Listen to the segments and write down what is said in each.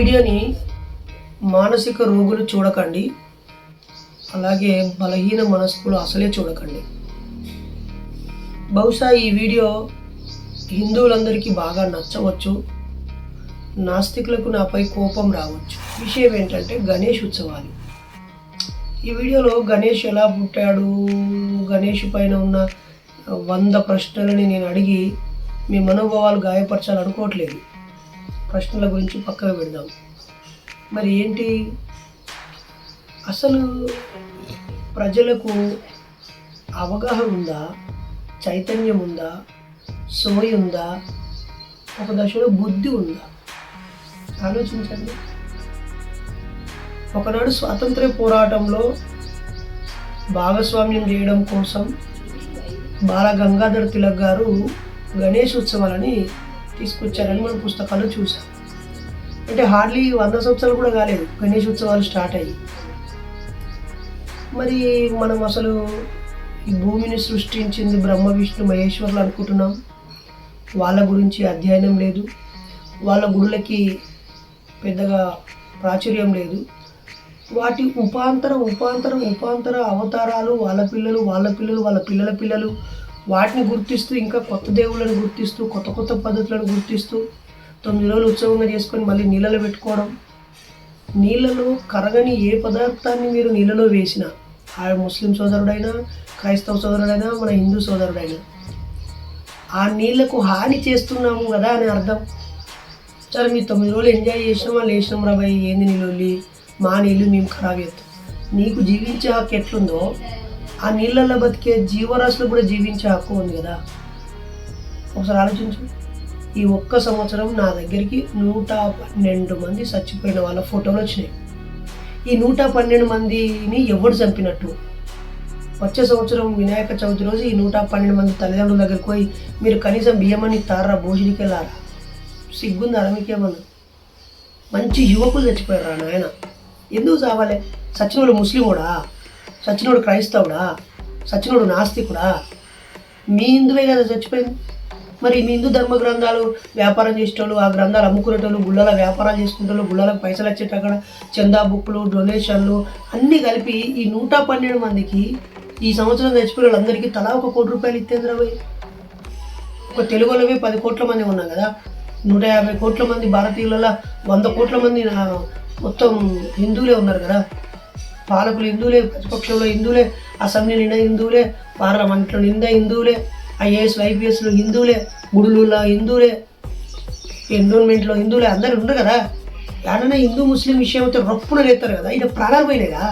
ఈ వీడియోని మానసిక రోగులు చూడకండి. అలాగే బలహీన మనస్కులు అసలే చూడకండి. బహుశా ఈ వీడియో హిందువులందరికీ బాగా నచ్చవచ్చు. నాస్తికులకు నాపై కోపం రావచ్చు. విషయం ఏంటంటే గణేష్ ఉత్సవాలు. ఈ వీడియోలో గణేష్ ఎలా పుట్టాడు? గణేష్ పైన ఉన్న వంద ప్రశ్నలని నేను అడిగి మీ మనోభావాలు గాయపరచాలనుకోవట్లేదు. ప్రశ్నల గురించి పక్కన పెడదాం. మరి ఏంటి? అసలు ప్రజలకు అవగాహన ఉందా? చైతన్యం ఉందా? సోయి ఉందా? ఒక దశలో బుద్ధి ఉందా? ఆలోచించండి. ఒకనాడు స్వాతంత్ర్య పోరాటంలో భాగస్వామ్యం చేయడం కోసం బాల గంగాధర్ తిలక్ గారు గణేష్ ఉత్సవాలని తీసుకొచ్చారని మనం పుస్తకాలు చూసాం అంటే హార్డ్లీ వంద సంవత్సరాలు కూడా కాలేదు. గణేష్ ఉత్సవాలు స్టార్ట్ అయ్యి. మరి మనం అసలు ఈ భూమిని సృష్టించింది బ్రహ్మ విష్ణు మహేశ్వర్లు అనుకుంటున్నాం. వాళ్ళ గురించి అధ్యయనం లేదు. వాళ్ళ గుడులకి పెద్దగా ప్రాచుర్యం లేదు. వాటి ఉపాంతర ఉపాంతర ఉపాంతర అవతారాలు వాళ్ళ పిల్లలు వాళ్ళ పిల్లలు వాళ్ళ పిల్లల పిల్లలు వాటిని గుర్తిస్తూ ఇంకా కొత్త దేవుళ్ళని గుర్తిస్తూ కొత్త కొత్త పద్ధతులను గుర్తిస్తూ తొమ్మిది రోజులు ఉత్సవంగా చేసుకొని మళ్ళీ నీళ్ళలో పెట్టుకోవడం. నీళ్ళలో కరగని ఏ పదార్థాన్ని మీరు నీళ్ళలో వేసినా ఆ ముస్లిం సోదరుడైనా క్రైస్తవ సోదరుడైనా మన హిందూ సోదరుడైనా ఆ నీళ్ళకు హాని చేస్తున్నాము కదా అని అర్థం. సరే మీరు తొమ్మిది రోజులు ఎంజాయ్ చేసినాం వాళ్ళు వేసినాం రాబాయి ఏంది నీళ్ళు? మా నీళ్ళు మేము ఖరాబ్ చేస్తాం. నీకు జీవించే హక్కు ఎట్లుందో ఆ నీళ్ళల్లో బతికే జీవరాశులు కూడా జీవించే హక్కు ఉంది కదా. ఒకసారి ఆలోచించు. ఈ ఒక్క సంవత్సరం నా దగ్గరికి నూట పన్నెండు మంది చచ్చిపోయిన వాళ్ళ ఫోటోలు వచ్చినాయి. ఈ నూట పన్నెండు మందిని ఎవడు చంపినట్టు? వచ్చే సంవత్సరం వినాయక చవితి రోజు ఈ నూట పన్నెండు మంది తల్లిదండ్రుల దగ్గరికి పోయి మీరు కనీసం బియ్యమని తారా భోజనికి వెళ్ళారా? సిగ్గుందా? మీకేమన్నా మంచి యువకులు చచ్చిపోయారా నాయన? ఎందుకు చావాలి? సచిన వాళ్ళు ముస్లిం కూడా. సచినుడు క్రైస్తవుడా? సచినుడు నాస్తికుడా? మీ హిందువే కదా చచ్చిపోయింది. మరి మీ హిందూ ధర్మ గ్రంథాలు వ్యాపారం చేసేటోళ్ళు ఆ గ్రంథాలు అమ్ముకునేటోళ్ళు గుళ్ళల వ్యాపారాలు చేసుకునేటోళ్ళు గుళ్ళలకు పైసలు వచ్చేట అక్కడ చందా బుక్కులు డొనేషన్లు అన్నీ కలిపి ఈ నూట పన్నెండు మందికి ఈ సంవత్సరం చచ్చిపోయిన వాళ్ళందరికీ తలా ఒక కోటి రూపాయలు ఇస్తేంద్రా పోయి ఒక తెలుగులోవి పది కోట్ల మంది ఉన్నాం కదా. నూట యాభై కోట్ల మంది భారతీయులలో వంద కోట్ల మంది మొత్తం హిందువులే ఉన్నారు కదా. పాలకులు హిందువులే ప్రతిపక్షంలో హిందువులే అసెంబ్లీ నిండా హిందువులే పార్లమెంట్లో నిండా హిందువులే ఐఏఎస్ ఐపీఎస్లు హిందువులే గుడులలో హిందువులే ఎన్విరాన్మెంట్లో హిందువులే అందరు ఉండరు కదా. ఏడన్నా హిందూ ముస్లిం విషయం అయితే రొప్పున లేస్తారు కదా ఇది ప్రాణాలు పోయినాయిగా.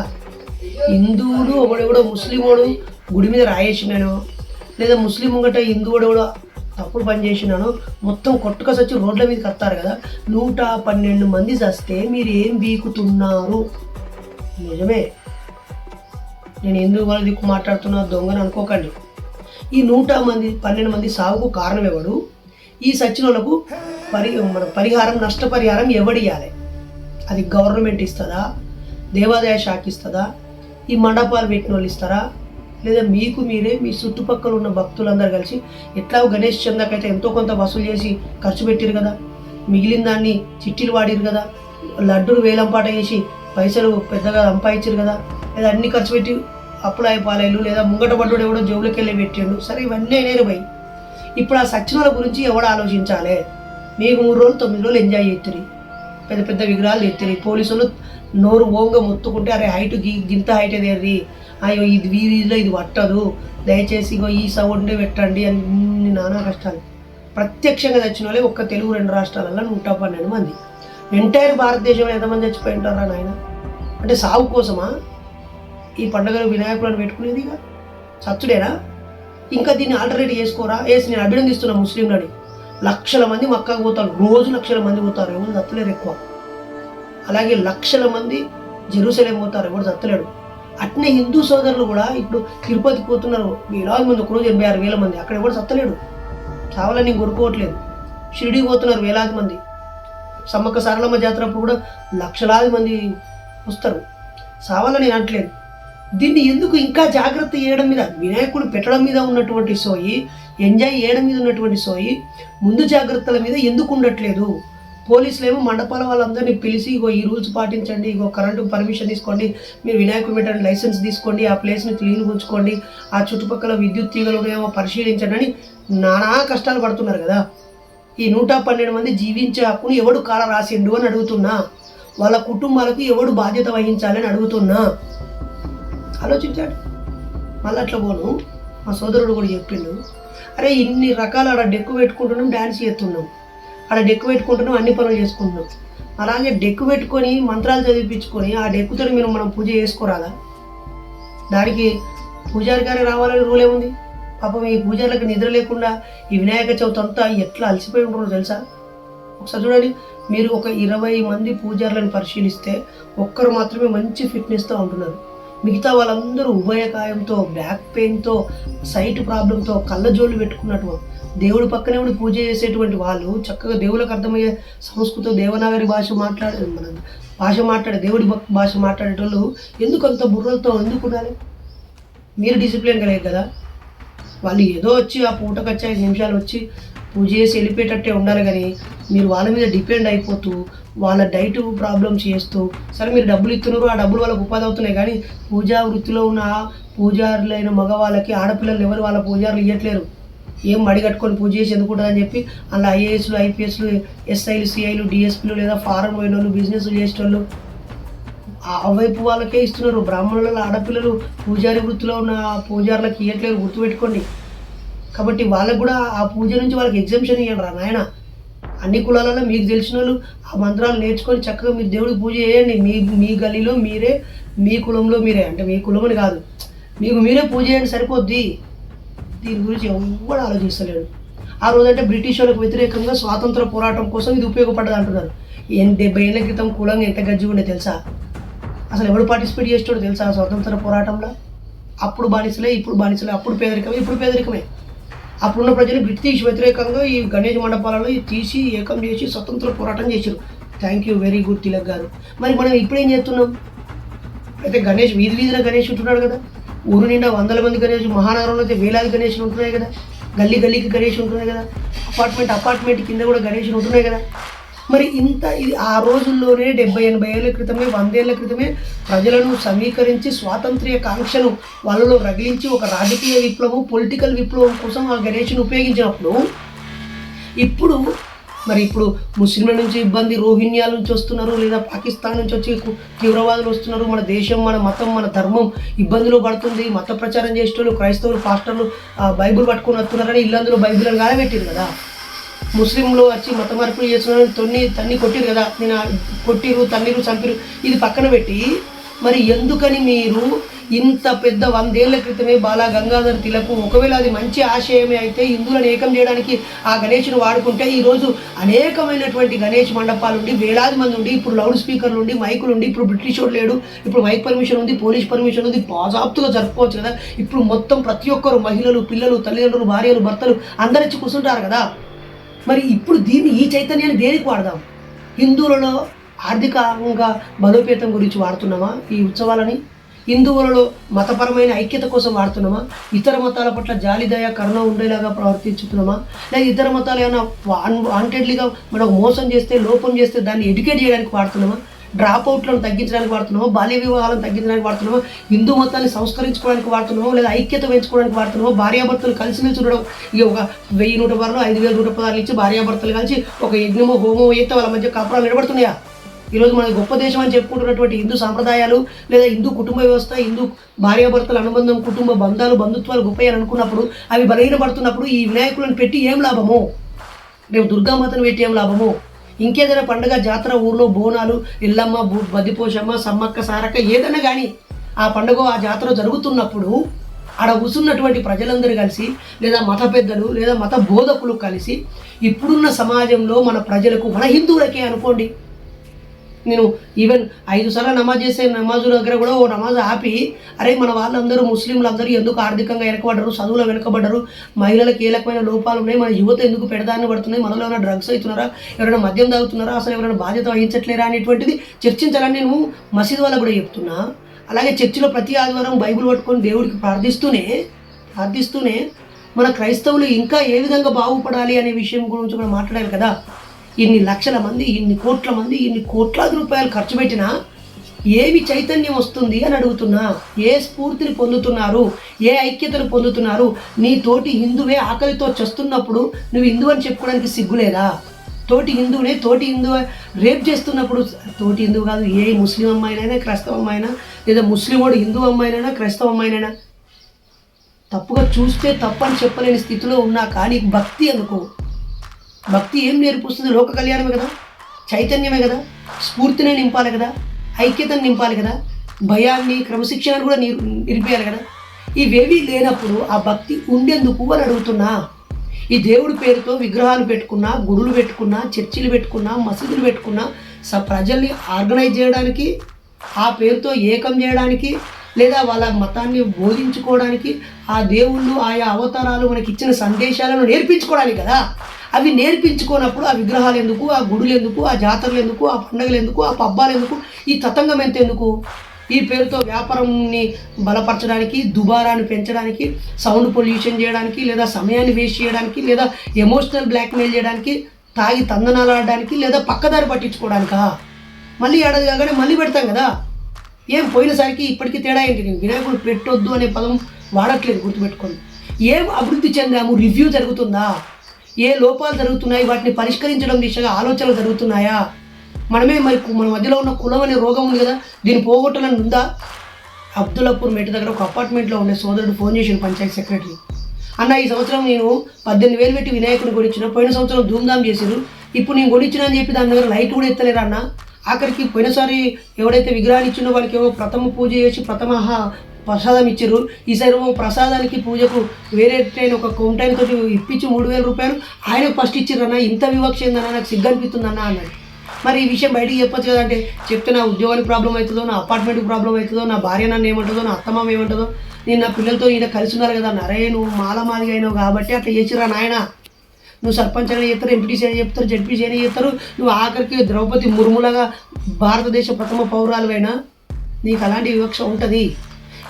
హిందువులు ఒకడెవడో ముస్లిం వాడు గుడి మీద రాయేసినాను లేదా ముస్లిం ఒకట హిందువుడు కూడా తప్పుడు పని చేసినాను మొత్తం కొట్టుకొచ్చి రోడ్ల మీద కత్తారు కదా. నూట పన్నెండు మంది చస్తే మీరు ఏం బీకుతున్నారు? నిజమే. నేను ఎందుకు వాళ్ళ దిక్కు మాట్లాడుతున్నా దొంగని అనుకోకండి. ఈ నూట మంది పన్నెండు మంది సాగుకు కారణం ఎవడు ఈ సచ్చినోళ్ళకు పరి మన పరిహారం నష్టపరిహారం ఎవడియాలి అది గవర్నమెంట్ ఇస్తుందా? దేవాదాయ శాఖ ఇస్తుందా? ఈ మండపాలు పెట్టిన వాళ్ళు ఇస్తారా? లేదా మీకు మీరే మీ చుట్టుపక్కల ఉన్న భక్తులందరూ కలిసి ఎట్లా గణేష్ చందాకైతే ఎంతో కొంత వసూలు చేసి ఖర్చు పెట్టారు కదా? మిగిలిన దాన్ని చిట్టీలు వాడిరు కదా? లడ్డూలు వేలంపాట చేసి పైసలు పెద్దగా సంపాదించారు కదా లేదా అన్ని ఖర్చు పెట్టి అప్పులు అయిపోలేదు లేదా ముంగట పడ్డోడు ఎవడో జోబులకి వెళ్ళి పెట్టాడు. సరే ఇవన్నీ అయినారు భయ్. ఇప్పుడు ఆ సచ్చినోళ్ళ గురించి ఎవడు ఆలోచించాలి? మీకు మూడు రోజులు తొమ్మిది రోజులు ఎంజాయ్ చేస్తారు పెద్ద పెద్ద విగ్రహాలు ఎత్తారు పోలీసులు నోరు ఓంగా మొత్తుకుంటే అరే హైట్ గి గింత హైట్ ఎదేది అయ్యో ఇది వీధిలో ఇది పట్టదు. దయచేసి ఇగో ఈ సౌండే పెట్టండి అని నానా కష్టాలు. ప్రత్యక్షంగా తెచ్చిన వాళ్ళే ఒక్క తెలుగు రెండు రాష్ట్రాలలో నూట పన్నెండు మంది. ఎంటైర్ భారతదేశం ఎంతమంది చచ్చిపోయి ఉంటారా నాయన? అంటే సాగు కోసమా? ఈ పండుగను వినాయకులను పెట్టుకునేది ఇక సచ్చుడేనా ఇంకా దీన్ని ఆల్టర్నేట్ చేసుకోరా? వేసి నేను అభినందిస్తున్నా ముస్లింలని. లక్షల మంది మక్కకు పోతారు. రోజు లక్షల మంది పోతారు. ఎవరు చత్తలేరు ఎక్కువ. అలాగే లక్షల మంది జెరూసలేం పోతారు. ఎవరు చత్తలేడు అట్నే హిందూ సోదరులు కూడా ఇప్పుడు తిరుపతి పోతున్నారు. వేలాది మంది ఒకరోజు ఎనభై ఆరు వేల మంది. అక్కడ ఎవరు సత్తలేడు చావాలని కొనుక్కోవట్లేదు షిరిడి పోతున్నారు వేలాది మంది. సమ్మక్క సారలమ్మ జాతర అప్పుడు కూడా లక్షలాది మంది వస్తారు. సావాలని నేను అనట్లేదు. దీన్ని ఎందుకు ఇంకా జాగ్రత్త చేయడం మీద వినాయకుడు పెట్టడం మీద ఉన్నటువంటి సోయి ఎంజాయ్ చేయడం మీద ఉన్నటువంటి సోయి ముందు జాగ్రత్తల మీద ఎందుకు ఉండట్లేదు? పోలీసులు ఏమో మండపాల వాళ్ళందరినీ పిలిచి ఇగో ఈ రూల్స్ పాటించండి ఇగో కరెంటు పర్మిషన్ తీసుకోండి మీరు వినాయకుడు పెట్టండి లైసెన్స్ తీసుకోండి ఆ ప్లేస్ని క్లీన్ ఉంచుకోండి ఆ చుట్టుపక్కల విద్యుత్ తీగలు ఉన్నాయేమో పరిశీలించండి అని నానా కష్టాలు పడుతున్నారు కదా. ఈ నూట పన్నెండు మంది జీవించే హక్కును ఎవడు కాల రాసిండు అని అడుగుతున్నా? వాళ్ళ కుటుంబాలకు ఎవడు బాధ్యత వహించాలని అడుగుతున్నా? ఆలోచించాడు. మళ్ళీ అట్లా పోను. మా సోదరుడు కూడా చెప్పిండు. అరే ఇన్ని రకాల ఆడ డెక్కు పెట్టుకుంటున్నాం డ్యాన్స్ చేస్తున్నాం. ఆడ డెక్కు పెట్టుకుంటున్నాం అన్ని పనులు చేసుకుంటున్నాం. అలాగే డెక్కు పెట్టుకొని మంత్రాలు చదివించుకొని ఆ డెక్కుతో మీరు మనం పూజ చేసుకోరాదా? దానికి పూజారి గారు రావాలని రూల్ ఏముంది? పాపం ఈ పూజారులకు నిద్ర లేకుండా ఈ వినాయక చవితి అంతా ఎట్లా అలసిపోయి ఉంటారో తెలుసా? ఒకసారి చూడండి మీరు ఒక ఇరవై మంది పూజారులను పరిశీలిస్తే ఒక్కరు మాత్రమే మంచి ఫిట్నెస్తో ఉంటున్నారు. మిగతా వాళ్ళందరూ ఉభయకాయంతో బ్యాక్ పెయిన్తో సైట్ ప్రాబ్లంతో కళ్ళజోళ్ళు పెట్టుకున్నట్టు దేవుడి పక్కనే ఉండి పూజ చేసేటువంటి వాళ్ళు చక్కగా దేవులకు అర్థమయ్యే సంస్కృత దేవనాగరి భాష మాట్లాడే మన భాష మాట్లాడే దేవుడి భాష మాట్లాడేటోళ్ళు ఎందుకు అంత బుర్రలతో ఎందుకు ఉండాలి మీరు డిసిప్లిన్ కలిగే కదా. వాళ్ళు ఏదో వచ్చి ఆ పూటకు వచ్చి ఐదు నిమిషాలు వచ్చి పూజ చేసి వెళ్ళిపోయేటట్టే ఉండాలి కానీ మీరు వాళ్ళ మీద డిపెండ్ అయిపోతూ వాళ్ళ డైట్ ప్రాబ్లమ్స్ చేస్తూ సరే మీరు డబ్బులు ఇస్తున్నారు ఆ డబ్బులు వాళ్ళకి ఉపాధి అవుతున్నాయి కానీ పూజా వృత్తిలో ఉన్న పూజారులైన మగవాళ్ళకి ఆడపిల్లలు ఎవరు వాళ్ళ పూజారులు ఇవ్వట్లేరు ఏం మడి కట్టుకొని పూజ చేసి ఎందుకుంటుందని చెప్పి అందులో ఐఏఎస్లు ఐపీఎస్లు ఎస్ఐలు సిఐలు డిఎస్పీలు లేదా ఫారెన్ పోయిన వాళ్ళు బిజినెస్ చేసేటోళ్ళు ఆ వైపు వాళ్ళకే ఇస్తున్నారు. బ్రాహ్మణుల ఆడపిల్లలు పూజారి వృత్తిలో ఉన్న పూజారులకు ఇవ్వట్లేరు గుర్తుపెట్టుకోండి. కాబట్టి వాళ్ళకు కూడా ఆ పూజ నుంచి వాళ్ళకి ఎగ్జామ్షన్ ఇవ్వండి రా నాయన. అన్ని కులాలలో మీకు తెలిసిన వాళ్ళు ఆ మంత్రాలు నేర్చుకొని చక్కగా మీరు దేవుడికి పూజ చేయండి. మీ మీ గలీలో మీరే మీ కులంలో మీరే. అంటే మీ కులం అని కాదు. మీకు మీరే పూజ చేయండి సరిపోద్ది. దీని గురించి ఎవ్వరు ఆలోచిస్తలేడు. ఆ రోజంటే బ్రిటిష్ వాళ్ళకు వ్యతిరేకంగా స్వాతంత్ర పోరాటం కోసం ఇది ఉపయోగపడ్డది అంటున్నారు ఎన్ డెబ్బై ఏళ్ళ క్రితం కులంగా ఎంత గజ్జి ఉండే తెలుసా? అసలు ఎవడు పార్టిసిపేట్ చేస్తాడో తెలుసా? స్వతంత్ర స్వాతంత్ర పోరాటంలో? అప్పుడు బానిసలే ఇప్పుడు బానిసలే అప్పుడు పేదరికమే ఇప్పుడు పేదరికమే. అప్పుడున్న ప్రజలు బ్రిటిష్ వ్యతిరేకంగా ఈ గణేష్ మండపాలలో తీసి ఏకం చేసి స్వతంత్ర పోరాటం చేశారు thank you very good Tilak garu. మరి మనం ఇప్పుడేం చేస్తున్నాం? అయితే గణేష్ వీధి వీధిన గణేష్ ఉంటున్నాడు కదా. ఊరు నిండా వందల మంది గణేష్ మహానగరంలో అయితే వేలాది గణేష్లు ఉంటున్నాయి కదా. గల్లీ గల్లీకి గణేష్ ఉంటున్నాయి కదా. అపార్ట్మెంట్ అపార్ట్మెంట్ కింద కూడా గణేష్ ఉంటున్నాయి కదా. మరి ఇంత ఇది ఆ రోజుల్లోనే డెబ్బై ఎనభై ఏళ్ళ క్రితమే వందేళ్ళ క్రితమే ప్రజలను సమీకరించి స్వాతంత్ర్య కాంక్షను వాళ్ళలో రగిలించి ఒక రాజకీయ విప్లవం పొలిటికల్ విప్లవం కోసం ఆ గణేష్ను ఉపయోగించినప్పుడు ఇప్పుడు మరి ఇప్పుడు ముస్లింల నుంచి ఇబ్బంది రోహిణ్యాల నుంచి వస్తున్నారు లేదా పాకిస్తాన్ నుంచి వచ్చి తీవ్రవాదులు వస్తున్నారు. మన దేశం మన మతం మన ధర్మం ఇబ్బందులు పడుతుంది. మత ప్రచారం చేసేటోళ్ళు క్రైస్తవులు పాస్టర్లు బైబుల్ బైబిల్ పట్టుకొని వస్తున్నారని ఇల్లందులో బైబిల్ అని కాలబెట్టారు కదా. ముస్లింలు వచ్చి మత మార్పులు చేస్తున్నారని తొన్ని తన్ని కొట్టిరు కదా. నేను కొట్టిరు తన్నిరు చంపిరు. ఇది పక్కన పెట్టి మరి ఎందుకని మీరు ఇంత పెద్ద వందేళ్ళ క్రితమే బాలా గంగాధర్ తిలకు ఒకవేళ అది మంచి ఆశయమే అయితే హిందువులను ఏకం చేయడానికి ఆ గణేష్ను వాడుకుంటే ఈరోజు అనేకమైనటువంటి గణేష్ మండపాలు ఉండి వేలాది మంది ఉండి ఇప్పుడు లౌడ్ స్పీకర్లు ఉండి మైకులు ఉండి ఇప్పుడు బ్రిటిష్ వాడు లేడు ఇప్పుడు మైక్ పర్మిషన్ ఉంది పోలీస్ పర్మిషన్ ఉంది బాజాప్తుగా జరుపుకోవచ్చు కదా. ఇప్పుడు మొత్తం ప్రతి ఒక్కరు మహిళలు పిల్లలు తల్లిదండ్రులు భార్యలు భర్తలు అందరిచ్చి కూర్చుంటారు కదా. మరి ఇప్పుడు దీన్ని ఈ చైతన్యాన్ని దేనికి వాడదాం? హిందువులలో ఆర్థికంగా బలోపేతం గురించి వాడుతున్నామా ఈ ఉత్సవాలని? హిందువులలో మతపరమైన ఐక్యత కోసం వాడుతున్నామా? ఇతర మతాల పట్ల జాలి దయ కరుణ ఉండేలాగా ప్రవర్తించుతున్నామా? లేదా ఇతర మతాలు ఏమైనా వాంటెడ్లీగా మనకు మోసం చేస్తే లోపం చేస్తే దాన్ని ఎడ్యుకేట్ చేయడానికి వాడుతున్నామా? డ్రాప్ అవుట్లను తగ్గించడానికి వాడుతున్నామా బాల్య వివాహాలను తగ్గించడానికి వాడుతున్నామా హిందూ మతాన్ని సంస్కరించుకోవడానికి వాడుతున్నామా లేదా ఐక్యత పెంచుకోవడానికి వాడుతున్నామా భార్యాభర్తలు కలిసి ఉండడం ఈ ఒక వెయ్యి నూట పదహారు ఐదు వేల నూట పదాలు ఇచ్చి భార్యాభర్తలు కలిసి ఒక యజ్ఞమో హోమో అయితే వాళ్ళ మధ్య కాపురాలు నిలబడుతున్నాయా? ఈరోజు మన గొప్ప దేశం అని చెప్పుకుంటున్నటువంటి హిందూ సాంప్రదాయాలు లేదా హిందూ కుటుంబ వ్యవస్థ హిందూ భార్యాభర్తల అనుబంధం కుటుంబ బంధాలు బంధుత్వాలు గొప్పవి అనుకున్నప్పుడు అవి బలహీనపడుతున్నప్పుడు ఈ వినాయకులను పెట్టి ఏం లాభము? రేపు దుర్గామాతను పెట్టి ఏం లాభము? ఇంకేదైనా పండుగ జాతర ఊర్లో బోనాలు ఇల్లమ్మ బూ బద్దిపోషమ్మ సమ్మక్క సారక్క ఏదైనా కానీ ఆ పండుగ ఆ జాతర జరుగుతున్నప్పుడు ఆడ కూసున్నటువంటి ప్రజలందరూ కలిసి లేదా మత పెద్దలు లేదా మత బోధకులు కలిసి ఇప్పుడున్న సమాజంలో మన ప్రజలకు మన హిందువులకే అనుకోండి నేను ఈవెన్ ఐదు సార్లు నమాజ్ చేసే నమాజుల దగ్గర కూడా ఓ నమాజ్ ఆపి అరే మన వాళ్ళందరూ ముస్లింలు అందరూ ఎందుకు ఆర్థికంగా వెనకబడ్డారు చదువులో వెనకబడ్డారు మహిళలకు ఏ రకమైన లోపాలు ఉన్నాయి మన యువత ఎందుకు పెడదాన్ని పడుతున్నాయి మనలో ఏమైనా డ్రగ్స్ అవుతున్నారా ఎవరైనా మద్యం తాగుతున్నారా అసలు ఎవరైనా బాధ్యత వహించట్లేరా అనేటువంటిది చర్చించాలని నేను మసీదు వాళ్ళకు కూడా చెప్తున్నా. అలాగే చర్చిలో ప్రతి ఆదివారం బైబిల్ పట్టుకొని దేవుడికి ప్రార్థిస్తూనే ప్రార్థిస్తూనే మన క్రైస్తవులు ఇంకా ఏ విధంగా బాగుపడాలి అనే విషయం గురించి కూడా మాట్లాడాలి కదా. ఇన్ని లక్షల మంది ఇన్ని కోట్ల మంది ఇన్ని కోట్లాది రూపాయలు ఖర్చు పెట్టినా ఏమి చైతన్యం వస్తుంది అని అడుగుతున్నా. ఏ స్ఫూర్తిని పొందుతున్నారు? ఏ ఐక్యతను పొందుతున్నారు? నీ తోటి హిందువే ఆకలితో చస్తున్నప్పుడు నువ్వు హిందువు అని చెప్పుకోవడానికి సిగ్గులేదా? తోటి హిందువునే తోటి హిందువు రేప్ చేస్తున్నప్పుడు తోటి హిందువు కాదు ఏ ముస్లిం అమ్మాయినైనా క్రైస్తవ అమ్మాయినా లేదా ముస్లిం వాడు హిందూ అమ్మాయినైనా క్రైస్తవ అమ్మాయినైనా తప్పుగా చూస్తే తప్పని చెప్పలేని స్థితిలో ఉన్నా కానీ భక్తి అనుకో భక్తి ఏం నేర్పిస్తుంది? లోక కళ్యాణమే కదా? చైతన్యమే కదా? స్ఫూర్తిని నింపాలి కదా? ఐక్యతను నింపాలి కదా? భయాన్ని క్రమశిక్షణను కూడా నిర్ కదా? ఇవేవీ లేనప్పుడు ఆ భక్తి ఉండేందుకు అని అడుగుతున్నా. ఈ దేవుడి పేరుతో విగ్రహాలు పెట్టుకున్నా గుడులు పెట్టుకున్నా చర్చిలు పెట్టుకున్నా మసీదులు పెట్టుకున్నా స ప్రజల్ని ఆర్గనైజ్ చేయడానికి ఆ పేరుతో ఏకం చేయడానికి లేదా వాళ్ళ మతాన్ని బోధించుకోవడానికి ఆ దేవుళ్ళు ఆయా అవతారాలు మనకి ఇచ్చిన సందేశాలను నేర్పించుకోవడానికి కదా? అవి నేర్పించుకోనప్పుడు ఆ విగ్రహాలు ఎందుకు ఆ గుడులు ఎందుకు ఆ జాతరలు ఎందుకు ఆ పండుగలు ఎందుకు ఆ పబ్బాలు ఎందుకు ఈ తతంగం ఎంత ఎందుకు ఈ పేరుతో వ్యాపారంని బలపరచడానికి దుబారాన్ని పెంచడానికి సౌండ్ పొల్యూషన్ చేయడానికి లేదా సమయాన్ని వేస్ట్ చేయడానికి లేదా ఎమోషనల్ బ్లాక్మెయిల్ చేయడానికి తాగి తందనాలు ఆడడానికి లేదా పక్కదారి పట్టించుకోవడానికా? మళ్ళీ ఏడాది కాగానే మళ్ళీ పెడతాం కదా? ఏం పోయినసరికి ఇప్పటికీ తేడా ఏంటి? నేను వినాయకుడు పెట్టొద్దు అనే పదం వాడట్లేదు గుర్తుపెట్టుకోండి. ఏం అభివృద్ధి చెందాము? రివ్యూ జరుగుతుందా? ఏ లోపాలు జరుగుతున్నాయి? వాటిని పరిష్కరించడం దిశగా ఆలోచనలు జరుగుతున్నాయా? మనమే మరి మన మధ్యలో ఉన్న కులం అనే రోగం ఉంది కదా దీన్ని పోగొట్టాలని ఉందా? అబ్దుల్లాపూర్ మెట్టు దగ్గర ఒక అపార్ట్మెంట్లో ఉండే సోదరుడు ఫోన్ చేసిన పంచాయతీ సెక్రటరీ. అన్న ఈ సంవత్సరం నేను పద్దెనిమిది వేలు పెట్టి వినాయకుడిని కొనిచ్చిన పోయిన సంవత్సరం ధూమ్ధామ్ చేశారు ఇప్పుడు నేను కొనిచ్చిన అని చెప్పి దాని దగ్గర లైట్ కూడా ఎత్తలేరు అన్న? ఆఖరికి పోయినసారి ఎవడైతే విగ్రహాలు ఇచ్చినో వాళ్ళకి ఏవో ప్రథమ పూజ చేసి ప్రథమ ప్రసాదం ఇచ్చారు. ఈసారి ప్రసాదానికి పూజకు వేరే ట్రైన్ ఒక కౌంటైన్ తోటి ఇప్పించి మూడు వేల రూపాయలు ఆయనకు ఫస్ట్ ఇచ్చిర్రన్న ఇంత వివక్ష ఏందన్న నాకు సిగ్గు అనిపిస్తుందన్న అన్నాడు మరి ఈ విషయం బయటికి చెప్పొచ్చు కదంటే చెప్తే నా ఉద్యోగానికి ప్రాబ్లం అవుతుందో నా అపార్ట్మెంట్కి ప్రాబ్లం అవుతుందో నా భార్య నన్ను ఏమంటుందో నా అత్తమామ ఏమంటుందో నేను నా పిల్లలతో ఈయన కలిసి ఉన్నారు కదా నరే నువ్వు మాలమాదిగా అయినావు కాబట్టి అట్లా చేసిరా నాయన. నువ్వు సర్పంచ్ అయినా చెప్తారు ఎంపీటీసీ అయినా చెప్తారు జడ్పీసీ అయినా చెప్తారు నువ్వు ఆఖరికి ద్రౌపది ముర్ములగా భారతదేశ ప్రథమ పౌరాలువైనా నీకు అలాంటి వివక్ష ఉంటుంది.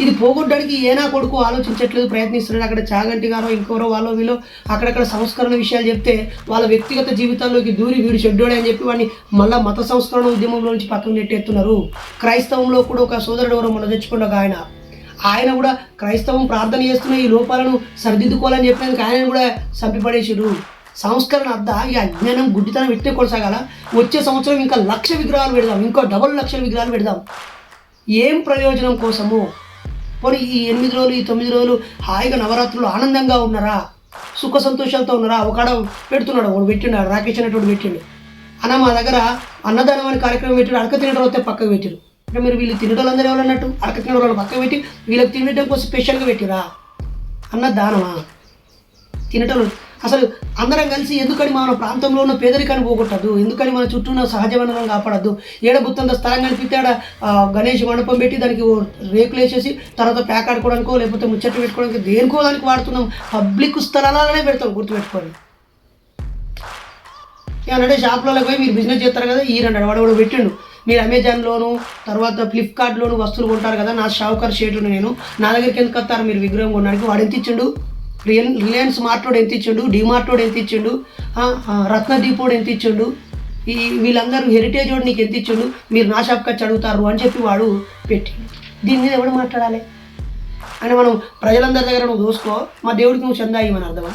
ఇది పోగొట్టడానికి ఏనా కొడుకు ఆలోచించట్లేదు ప్రయత్నిస్తున్నాడు. అక్కడ చాగంటి గారో ఇంకోరో వాళ్ళో వీళ్ళు అక్కడక్కడ సంస్కరణ విషయాలు చెప్తే వాళ్ళ వ్యక్తిగత జీవితాల్లోకి దూరి వీడు చెడ్డోడే అని చెప్పి వాడిని మళ్ళీ మత సంస్కరణ ఉద్యమంలో నుంచి పక్కన నెట్టేస్తున్నారు. క్రైస్తవంలో కూడా ఒక సోదరుడు ఎవరో మన తెచ్చుకున్న ఒక ఆయన. ఆయన కూడా క్రైస్తవం ప్రార్థన చేస్తున్న ఈ లోపాలను సరిదిద్దుకోవాలని చెప్పినందుకు ఆయన కూడా చంపిపడేసారు సంస్కరణ అద్ద ఈ అజ్ఞానం గుడ్డితనం ఇట్టే కొనసాగాల? వచ్చే సంవత్సరం ఇంకా లక్ష విగ్రహాలు పెడదాం ఇంకో డబల్ లక్షల విగ్రహాలు పెడదాం. ఏం ప్రయోజనం కోసము? పోనీ ఈ ఎనిమిది రోజులు ఈ తొమ్మిది రోజులు హాయిగా నవరాత్రులు ఆనందంగా ఉన్నారా? సుఖ సంతోషాలతో ఉన్నారా? ఒకడ పెడుతున్నాడు ఒకడు పెట్టినాడు రాకేష్ అనేటువంటి పెట్టిండు. అన్న మా దగ్గర అన్నదానం అనే కార్యక్రమం పెట్టాడు అడక తినడం వస్తే పక్కకు పెట్టారు. అంటే మీరు వీళ్ళు తినడం ఎవరు అన్నట్టు? అడక తినడం వాళ్ళు పక్కకు పెట్టి వీళ్ళకి తినడం కోసం స్పెషల్గా పెట్టిరా? అన్నదానమా? తినటం అసలు అందరం కలిసి ఎందుకని మన ప్రాంతంలో ఉన్న పేదరికాన్ని పోగొట్టద్దు? ఎందుకని మన చుట్టూ ఉన్న సహజ వనరులను కాపాడద్దు? ఏడబుత్తంత స్థలం కనిపిస్తే ఆడ గణేష్ మండపం పెట్టి దానికి రేకులు వేసేసి తర్వాత ప్యాక్ ఆడుకోవడానికో లేకపోతే ముచ్చట్లు పెట్టుకోవడానికి దేనికో దానికి వాడుతున్నాం. పబ్లిక్ స్థలాలనే పెడతాం గుర్తుపెట్టుకోండి. అంటే షాప్లలో పోయి మీరు బిజినెస్ చేస్తారు కదా ఈ రెండు వాడు పెట్టిండు. మీరు అమెజాన్లోను తర్వాత ఫ్లిప్కార్ట్లోను వస్తువులు కొంటారు కదా నా షావుకర్ షేటును నేను. నా దగ్గరికి ఎందుకు వస్తారు? మీరు విగ్రహం కొనడానికి వాడు ఎంత ఇచ్చిండు? రిలయన్స్ మార్టోడు ఎంత ఇచ్చిండు? డిమార్టోడు ఎంత ఇచ్చిండు? రత్నదీపోడు ఎంత ఇచ్చిండు? ఈ వీళ్ళందరూ హెరిటేజ్ వాడు నీకు ఎంత ఇచ్చిండు? మీరు నా షాప్కి వచ్చి అడుగుతారు అని చెప్పి వాడు పెట్టి దీని మీద ఎవడు మాట్లాడాలి? అని మనం ప్రజలందరి దగ్గర నువ్వు దోసుకో మా దేవుడికి నువ్వు చెందాయి మన అర్థమా?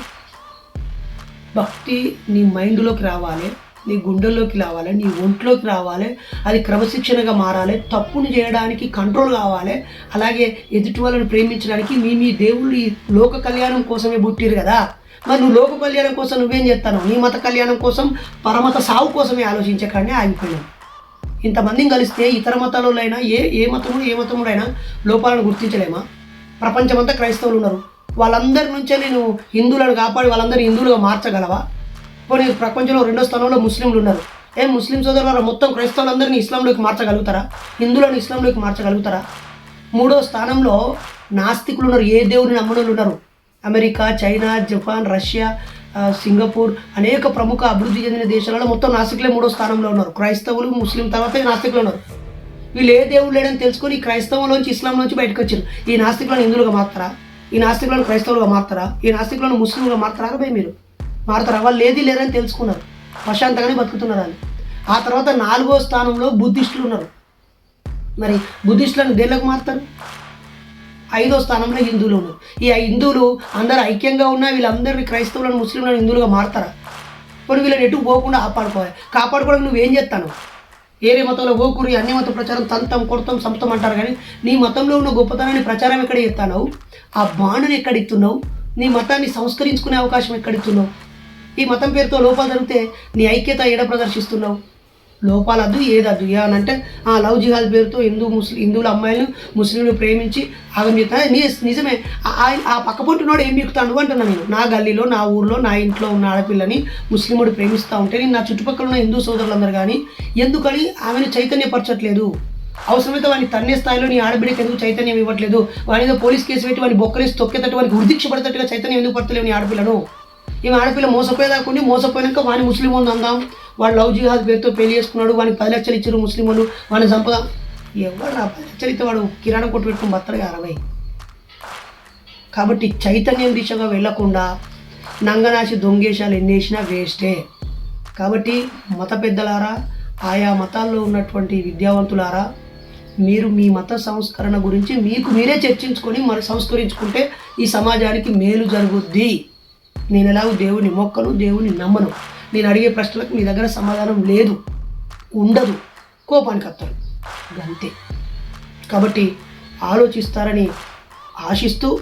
భక్తి నీ మైండ్లోకి రావాలి. నీ గుండెల్లోకి రావాలి నీ ఒంట్లోకి రావాలి అది క్రమశిక్షణగా మారాలి తప్పుని చేయడానికి కంట్రోల్ కావాలి అలాగే ఎదుటి వాళ్ళని ప్రేమించడానికి మీ మీ దేవుళ్ళు ఈ లోక కళ్యాణం కోసమే పుట్టిరు కదా. మరి నువ్వు లోక కళ్యాణం కోసం నువ్వేం చేస్తాను నీ మత కళ్యాణం కోసం పరమత సాగు కోసమే ఆలోచించకండి ఆగిపోయాను ఇంతమందిని కలిస్తే ఇతర మతాలైనా ఏ ఏ మతముడు ఏ మతముడైనా లోపాలను గుర్తించలేమా? ప్రపంచమంతా క్రైస్తవులు ఉన్నారు. వాళ్ళందరి నుంచే నేను హిందువులను కాపాడి వాళ్ళందరూ హిందువులుగా మార్చగలవా? పోనీ ప్రపంచంలో రెండో స్థానంలో ముస్లింలు ఉన్నారు. ఏ ముస్లిం సోదరుల మొత్తం క్రైస్తవులందరినీ ఇస్లాంలోకి మార్చగలుగుతారా? హిందువులను ఇస్లాంలోకి మార్చగలుగుతారా? మూడో స్థానంలో నాస్తికులు ఉన్నారు. ఏ దేవుని నమ్మనులు ఉన్నారు? America China Japan Russia Singapore అనేక ప్రముఖ అభివృద్ధి చెందిన దేశాలలో మొత్తం నాస్తికులే మూడో స్థానంలో ఉన్నారు. క్రైస్తవులు ముస్లిం తర్వాత నాస్తికులు ఉన్నారు. వీళ్ళు ఏ దేవుడు లేడని తెలుసుకొని ఈ క్రైస్తవంలోంచి ఇస్లాంలోంచి బయటకు వచ్చారు. ఈ నాస్తికులను హిందువులుగా మారుతారా? ఈ నాస్తికులను క్రైస్తవులుగా మారుతారా? ఈ నాస్తికులను ముస్లింలుగా మారుతారా? భయ మీరు. మారుతారు వాళ్ళు ఏది లేరని తెలుసుకున్నారు. ప్రశాంతంగానే బతుకుతున్నారు వాళ్ళు. ఆ తర్వాత నాలుగో స్థానంలో బుద్ధిస్టులు ఉన్నారు. మరి బుద్ధిస్టులను దేళ్ళకు మారుతారు? ఐదో స్థానంలో హిందువులు ఉన్నారు. ఈ హిందువులు అందరు ఐక్యంగా ఉన్నా వీళ్ళందరినీ క్రైస్తవులను ముస్లింలను హిందువులుగా మారుతారా? ఇప్పుడు వీళ్ళని ఎటు పోకుండా కాపాడుకోవాలి. కాపాడుకోవడానికి నువ్వేం చేస్తాను? ఏరే మతంలో ఓకురి అన్ని మత ప్రచారం తంతం కొడతాం సంతం అంటారు కానీ నీ మతంలో ఉన్న గొప్పతనాన్ని ప్రచారం ఎక్కడ చేస్తావు ఆ బాణుని ఎక్కడ ఇస్తున్నావు నీ మతాన్ని సంస్కరించుకునే అవకాశం ఎక్కడ ఇస్తున్నావు ఈ మతం పేరుతో లోపాలు జరిగితే నీ ఐక్యత ఎడ ప్రదర్శిస్తున్నావు? లోపాలద్దు ఏదద్దు? ఏమనంటే ఆ లవ్ జిహాద్ పేరుతో హిందూ ముస్లిం హిందువుల అమ్మాయిలు ముస్లింలు ప్రేమించి ఆగం చేస్తా నీ నిజమే ఆ- ఆ- ఆ పక్క ఏం బిక్కుతాడు అంటున్నా నేను? నా గల్లీలో నా ఊర్లో నా ఇంట్లో ఉన్న ఆడపిల్లని ముస్లిముడు ప్రేమిస్తూ ఉంటే నేను నా చుట్టుపక్కల ఉన్న హిందూ సోదరులందరూ కానీ ఎందుకని ఆమెను చైతన్యపరచట్లేదు? అవసరమైతే వాడిని తన్నే స్థాయిలో నీ ఆడబిడ్డకి ఎందుకు చైతన్యం ఇవ్వట్లేదు? వాడి పోలీస్ కేసు పెట్టి వాడిని బొక్కలేసి తొక్కేటట్టు వాడికి ఉరిదీక్ష పడేటట్టుగా చైతన్యం ఎందుకు పడతలేవు నీ ఆడపిల్లను? ఈమె ఆడపిల్ల మోసపోయేదాకుండి మోసపోయాక వాని ముస్లిం వాళ్ళు అందాం. వాడు లవ్ జిహాద్ పేరుతో పెళ్ళి చేసుకున్నాడు. వానికి పది లక్షలు ఇచ్చారు ముస్లిం వాళ్ళు వాడిని చంపదాం ఎవరు ఆ పది లక్షలు ఇస్తే వాడు కిరాణం కొట్టు పెట్టుకుని బత్తలుగా అరవై. కాబట్టి చైతన్యం దిశగా వెళ్ళకుండా నంగనాశి దొంగేశాలు ఎన్ని వేసినా వేస్టే. కాబట్టి మత పెద్దలారా ఆయా మతాల్లో ఉన్నటువంటి విద్యావంతులారా మీరు మీ మత సంస్కరణ గురించి మీకు మీరే చర్చించుకొని మరి సంస్కరించుకుంటే ఈ సమాజానికి మేలు జరుగుద్ది. నేను ఎలాగో దేవుని మొక్కను దేవుని నమ్మను. నేను అడిగే ప్రశ్నలకు మీ దగ్గర సమాధానం లేదు. ఉండదు. కోపానికి వస్తారు అంతే కాబట్టి ఆలోచిస్తారని ఆశిస్తూ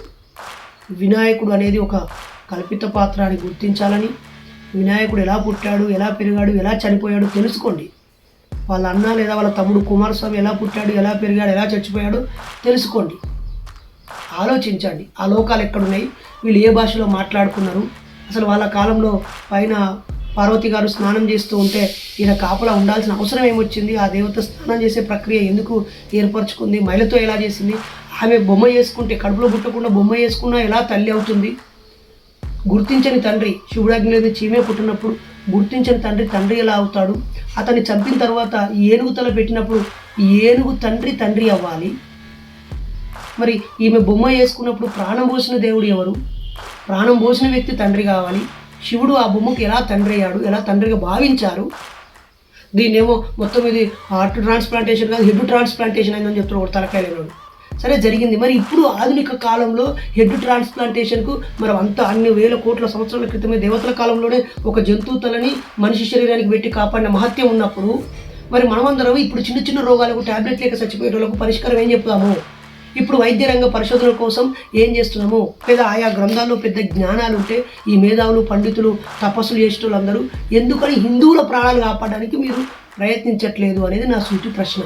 వినాయకుడు అనేది ఒక కల్పిత పాత్ర అని గుర్తించాలని వినాయకుడు ఎలా పుట్టాడు ఎలా పెరిగాడు ఎలా చనిపోయాడు తెలుసుకోండి. వాళ్ళ అన్న లేదా వాళ్ళ తమ్ముడు కుమారస్వామి ఎలా పుట్టాడు ఎలా పెరిగాడు ఎలా చచ్చిపోయాడు తెలుసుకోండి. ఆలోచించండి. ఆ లోకాలు ఎక్కడున్నాయి? వీళ్ళు ఏ భాషలో మాట్లాడుకున్నారు? అసలు వాళ్ళ కాలంలో పైన పార్వతి గారు స్నానం చేస్తూ ఉంటే ఈయన కాపలా ఉండాల్సిన అవసరం ఏమొచ్చింది? ఆ దేవత స్నానం చేసే ప్రక్రియ ఎందుకు ఏర్పరచుకుంది? మహిళతో ఎలా చేసింది? ఆమె బొమ్మ చేసుకుంటే కడుపులో పుట్టకుండా బొమ్మ చేసుకున్నా ఎలా తల్లి అవుతుంది? గుర్తించని తండ్రి శివుడాగ్ని లేదు చీమే పుట్టినప్పుడు గుర్తించని తండ్రి తండ్రి ఎలా అవుతాడు? అతన్ని చంపిన తర్వాత ఏనుగు తల పెట్టినప్పుడు ఏనుగు తండ్రి తండ్రి అవ్వాలి? మరి ఈమె బొమ్మ వేసుకున్నప్పుడు ప్రాణం పోసిన దేవుడు ఎవరు? ప్రాణం పోసిన వ్యక్తి తండ్రి కావాలి. శివుడు ఆ బొమ్మకు ఎలా తండ్రి అయ్యాడు ఎలా తండ్రిగా భావించారు? దీన్నేమో మొత్తం ఇది హార్ట్ ట్రాన్స్ప్లాంటేషన్ కాదు హెడ్ ట్రాన్స్ప్లాంటేషన్ అయిందని చెప్తున్నాడు ఒక సరే జరిగింది. మరి ఇప్పుడు ఆధునిక కాలంలో హెడ్ ట్రాన్స్ప్లాంటేషన్కు మరి అంత అన్ని వేల కోట్ల సంవత్సరాల క్రితమే దేవతల కాలంలోనే ఒక జంతువు తలని మనిషి శరీరానికి పెట్టి కాపాడిన మహత్యం ఉన్నప్పుడు మరి మనమందరం ఇప్పుడు చిన్న చిన్న రోగాలకు టాబ్లెట్ లేక చచ్చిపోయే వాళ్ళకు పరిష్కారం ఏం చెప్తాము? ఇప్పుడు వైద్య రంగ పరిశోధన కోసం ఏం చేస్తున్నాము లేదా ఆయా గ్రంథాల్లో పెద్ద జ్ఞానాలు ఉంటే ఈ మేధావులు పండితులు తపస్సులు చేసే వాళ్ళందరూ ఎందుకని హిందువుల ప్రాణాలు కాపాడడానికి మీరు ప్రయత్నించట్లేదు అనేది నా సూటి ప్రశ్న.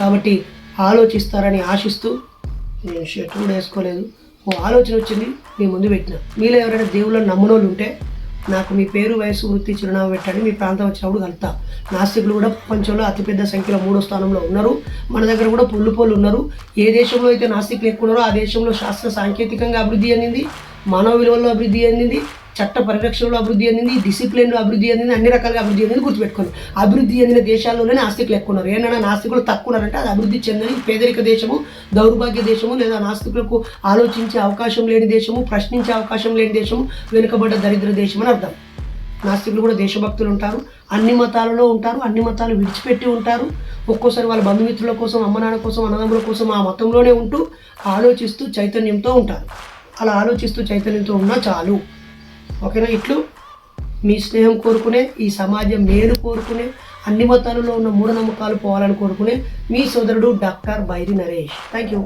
కాబట్టి ఆలోచిస్తారని ఆశిస్తూ నేను షర్ట్ కూడా వేసుకోలేదు. ఓ ఆలోచన వచ్చింది మీ ముందు పెట్టిన. మీలో ఎవరైనా దేవుళ్ళని నమ్మనోళ్ళు ఉంటే నాకు మీ పేరు వయసు వృత్తి చిరునామా పెట్టండి మీ ప్రాంతం వచ్చినప్పుడు కలుతా నాస్తికులు కూడా ప్రపంచంలో అతిపెద్ద సంఖ్యలో మూడో స్థానంలో ఉన్నారు. మన దగ్గర కూడా పొల్లు పొల్లు ఉన్నారు. ఏ దేశంలో అయితే నాస్తికులు ఎక్కువ ఉన్నారో ఆ దేశంలో శాస్త్ర సాంకేతికంగా అభివృద్ధి అందింది మానవ విలువల్లో అభివృద్ధి అందింది చట్ట పరిరక్షణలో అభివృద్ధి చెందింది డిసిప్లిన్లో అభివృద్ధి చెందింది అన్ని రకాలుగా అభివృద్ధి చెందింది గుర్తుపెట్టుకోండి. అభివృద్ధి చెందిన దేశాల్లోనే నాస్తికులు ఎక్కువ ఉన్నారు ఏంటంటే నాస్తికులు తక్కువ ఉన్నారంటే అది అభివృద్ధి చెందని పేదరిక దేశము దౌర్భాగ్య దేశము లేదా నాస్తికులకు ఆలోచించే అవకాశం లేని దేశము ప్రశ్నించే అవకాశం లేని దేశము వెనుకబడ్డ దరిద్ర దేశం అని అర్థం. నాస్తికులు కూడా దేశభక్తులు ఉంటారు. అన్ని మతాలలో ఉంటారు. అన్ని మతాలు విడిచిపెట్టి ఉంటారు. ఒక్కోసారి వాళ్ళ బంధుమిత్రుల కోసం అమ్మ నాన్న కోసం అన్నదమ్ముల కోసం ఆ మతంలోనే ఉంటూ ఆలోచిస్తూ చైతన్యంతో ఉంటారు. అలా ఆలోచిస్తూ చైతన్యంతో ఉన్నా చాలు. ఓకేనా? ఇట్లు మీ స్నేహం కోరుకునే ఈ సమాజం నేను కోరుకునే అన్ని మతాలలో ఉన్న మూఢనమ్మకాలు పోవాలని కోరుకునే మీ సోదరుడు doctor Bairi Naresh. Thank you